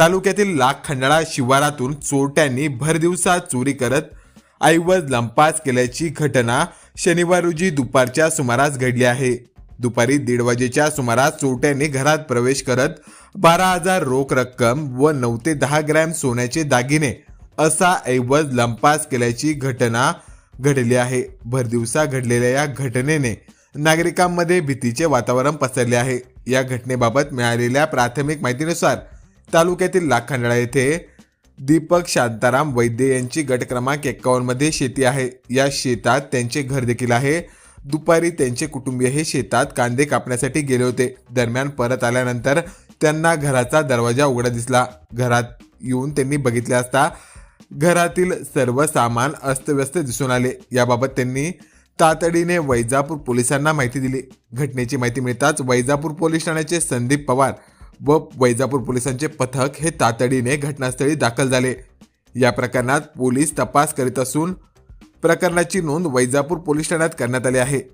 तालुक्यातील लाख खंडाळा शिवारातून चोरट्यांनी भरदिवसा चोरी करत ऐवज लंपास केल्याची घटना शनिवार रोजी दुपारच्या सुमारास घडली आहे. दुपारी दीड वाजेच्या सुमारास चोरट्यांनी घरात प्रवेश करत बारा हजार रोख रक्कम व नऊ ते दहा ग्रॅम सोन्याचे दागिने असा ऐवज लंपास केल्याची घटना घडली आहे. भरदिवसा घडलेल्या या घटनेने नागरिकांमध्ये भीतीचे वातावरण पसरले आहे. या घटनेबाबत मिळालेल्या प्राथमिक माहितीनुसार तालुक्यातील लाखंडळा येथे दीपक शांताराम वैद्य यांची गट क्रमांक एक्कावन्नमध्ये शेती आहे. या शेतात त्यांचे घर देखील आहे. दुपारी त्यांचे कुटुंबीय हे शेतात कांदे कापण्यासाठी गेले होते. दरम्यान परत आल्यानंतर त्यांना घराचा दरवाजा उघडा दिसला. घरात येऊन त्यांनी बघितले असता घरातील सर्व सामान अस्तव्यस्त दिसून आले. याबाबत त्यांनी तातडीने वैजापूर पोलिसांना माहिती दिली. घटनेची माहिती मिळताच वैजापूर पोलीस ठाण्याचे संदीप पवार व वैजापूर पोलिसांचे पथक हे तातडीने घटनास्थळी दाखल झाले. या प्रकरणात पोलीस तपास करीत असून प्रकरणाची नोंद वैजापूर पोलीस ठाण्यात करण्यात आली आहे.